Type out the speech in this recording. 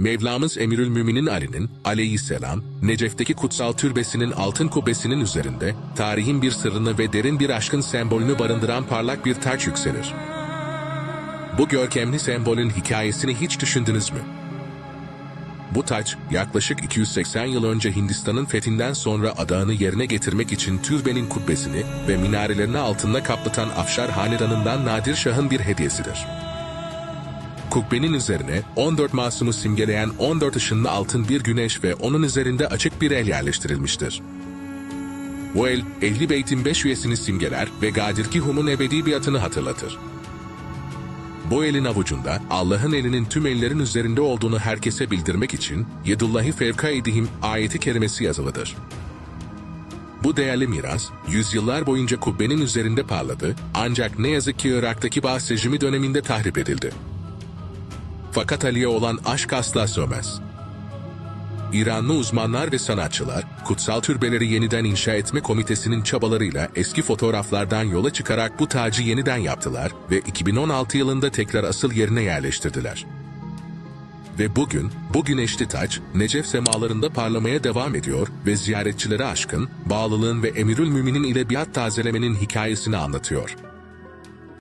Mevlamız Emirül Müminin Ali'nin aleyhisselam, Necef'teki kutsal türbesinin altın kubbesinin üzerinde tarihin bir sırrını ve derin bir aşkın sembolünü barındıran parlak bir taç yükselir. Bu görkemli sembolün hikayesini hiç düşündünüz mü? Bu taç, yaklaşık 280 yıl önce Hindistan'ın fethinden sonra adağını yerine getirmek için türbenin kubbesini ve minarelerini altında kaplatan Afşar Hanedanı'ndan Nadir Şah'ın bir hediyesidir. Kubbenin üzerine 14 masumu simgeleyen 14 ışınlı altın bir güneş ve onun üzerinde açık bir el yerleştirilmiştir. Bu el, Ehli Beyt'in 5 üyesini simgeler ve Gadir Hum'un ebedi biatını hatırlatır. Bu elin avucunda Allah'ın elinin tüm ellerin üzerinde olduğunu herkese bildirmek için Yedullahi fevka edihim ayeti kerimesi yazılıdır. Bu değerli miras, yüzyıllar boyunca kubbenin üzerinde parladı ancak ne yazık ki Irak'taki Bağız rejimi döneminde tahrip edildi. Fakat Ali'ye olan aşk asla sönmez. İranlı uzmanlar ve sanatçılar, Kutsal Türbeleri Yeniden İnşa Etme Komitesi'nin çabalarıyla eski fotoğraflardan yola çıkarak bu tacı yeniden yaptılar ve 2016 yılında tekrar asıl yerine yerleştirdiler. Ve bugün, bu güneşli taç, Necef semalarında parlamaya devam ediyor ve ziyaretçilere aşkın, bağlılığın ve Emirül Mümin'in ile biat tazelemenin hikayesini anlatıyor.